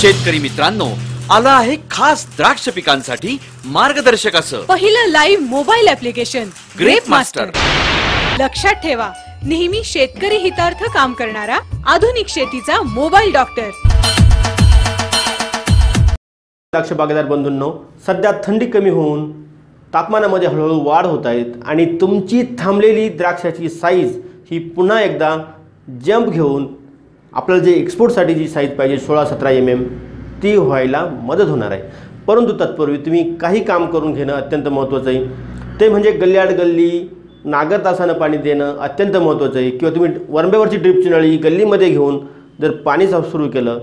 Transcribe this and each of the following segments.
शेतकरी मित्रांनो आला आहे खास द्राक्ष पिकांसाठी मार्गदर्शक असं. पहिलं live mobile application grape master लक्षात ठेवा नेहमी शेतकरी हितार्थ काम करणारा आधुनिक शेतीचा मोबाईल डॉक्टर द्राक्ष बागेदार बंधूंनो सध्या थंडी कमी होऊन तापमानामध्ये हळूहळू वाढ होत आहेत आणि तुमची थांबलेली द्राक्षाची साईज ही पुन्हा एकदा जंप घेऊन आपल्याला जे एक्सपोर्टसाठी जी साईज पाहिजे सोळा सतरा एम एम ती व्हायला मदत होणार आहे. परंतु तत्पूर्वी तुम्ही काही काम करून घेणं अत्यंत महत्त्वाचं आहे. ते म्हणजे गल्ल्याड गल्ली नागर तासानं पाणी देणं अत्यंत महत्त्वाचं आहे. किंवा तुम्ही वरंब्यावरची ड्रिपची नळी गल्लीमध्ये घेऊन जर पाणी साफ सुरू केलं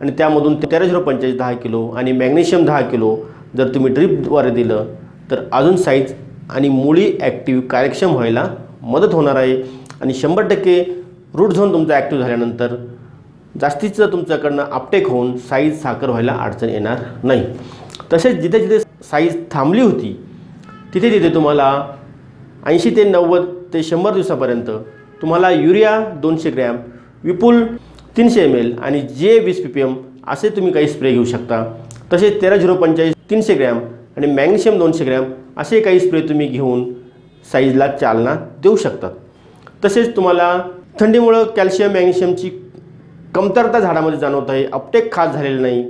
आणि त्यामधून तेरा झिरो पंचेचाळीस दहा किलो आणि मॅग्नेशियम दहा किलो जर तुम्ही ड्रिपद्वारे दिलं तर अजून साईज आणि मुळी ॲक्टिव्ह कार्यक्षम व्हायला मदत होणार आहे. आणि शंभर टक्के रूट झोन तुमचा ॲक्टिव्ह झाल्यानंतर जास्तीचं तुमच्याकडनं अपटेक होऊन साईज साखर व्हायला अडचण येणार नाही. तसेच जिथे जिथे साईज थांबली होती तिथे तिथे तुम्हाला ऐंशी ते नव्वद ते शंभर दिवसापर्यंत तुम्हाला युरिया दोनशे ग्रॅम विपुल तीनशे एम एल आणि जे वीस पी पी एम असे तुम्ही काही स्प्रे घेऊ शकता. तसेच तेरा झिरो पंचेचाळीस तीनशे ग्रॅम आणि मॅग्नेशियम दोनशे ग्रॅम असे काही स्प्रे तुम्ही घेऊन साईजला चालना देऊ शकतात तसेच तुम्हाला थंडीमुळं कॅल्शियम मॅग्नेशियमची कमतरता झाडामध्ये जाणवत आहे. अपटेक खास झालेलं नाही.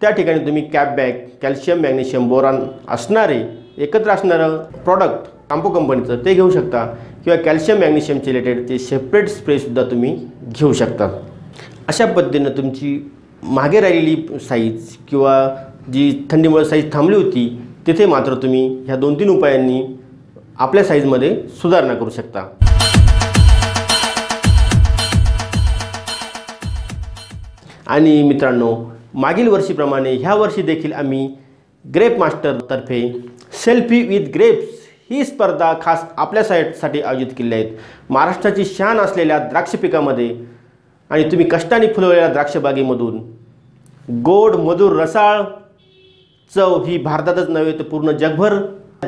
त्या ठिकाणी तुम्ही कॅप बॅग कॅल्शियम मॅग्नेशियम बोरान असणारे एकत्र असणारं प्रॉडक्ट कांपो कंपनीचं ते घेऊ शकता. किंवा कॅल्शियम मॅग्नेशियमचे रिलेटेड ते सेपरेट स्प्रेसुद्धा तुम्ही घेऊ शकता. अशा पद्धतीनं तुमची मागे राहिलेली साईज किंवा जी थंडीमुळे साईज थांबली होती तिथे मात्र तुम्ही ह्या दोन तीन उपायांनी आपल्या साईजमध्ये सुधारणा करू शकता. आणि मित्रांनो मागील वर्षीप्रमाणे ह्या वर्षी देखील आम्ही ग्रेप मास्टरतर्फे सेल्फी विथ ग्रेप्स ही स्पर्धा खास आपल्या साईटसाठी आयोजित केली आहेत महाराष्ट्राची शान असलेल्या द्राक्ष पिकामध्ये आणि तुम्ही कष्टाने फुलवलेल्या द्राक्षबागेमधून गोड मधुर रसाळ चव ही भारतातच नव्हे तर पूर्ण जगभर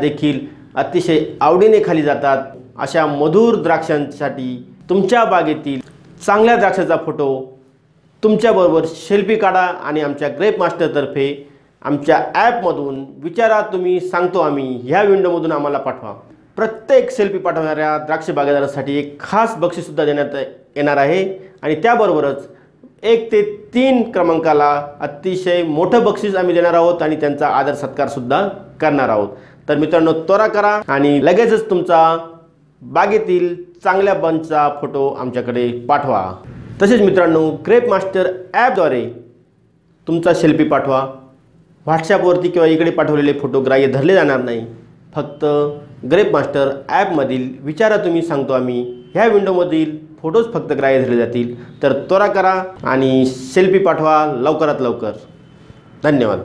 देखील अतिशय आवडीने खाली जातात. अशा मधुर द्राक्षांसाठी तुमच्या बागेतील चांगल्या द्राक्षाचा फोटो तुमच्याबरोबर सेल्फी काढा आणि आमच्या ग्रेप मास्टरतर्फे आमच्या ॲपमधून विचारा तुम्ही सांगतो आम्ही ह्या विंडोमधून आम्हाला पाठवा. प्रत्येक सेल्फी पाठवणाऱ्या द्राक्ष बागेदारासाठी एक खास बक्षीससुद्धा देण्यात येणार आहे आणि त्याबरोबरच एक ते तीन क्रमांकाला अतिशय मोठं बक्षीस आम्ही देणार आहोत आणि त्यांचा आदर सत्कारसुद्धा करणार आहोत. तर मित्रांनो त्वरा करा आणि लगेचच तुमचा बागेतील चांगल्या बनचा फोटो आमच्याकडे पाठवा. तसेच मित्रांनो ग्रेप मास्टर ॲपद्वारे तुमचा सेल्फी पाठवा. व्हॉट्सॲपवरती किंवा इकडे पाठवलेले फोटो ग्राह्य धरले जाणार नाही. फक्त ग्रेप मास्टर ॲपमधील विचारा तुम्ही सांगतो आम्ही. ह्या विंडोमधील फोटोज फक्त ग्राह्य धरले जातील. तर त्वरा करा आणि सेल्फी पाठवा लवकरात लवकर. धन्यवाद.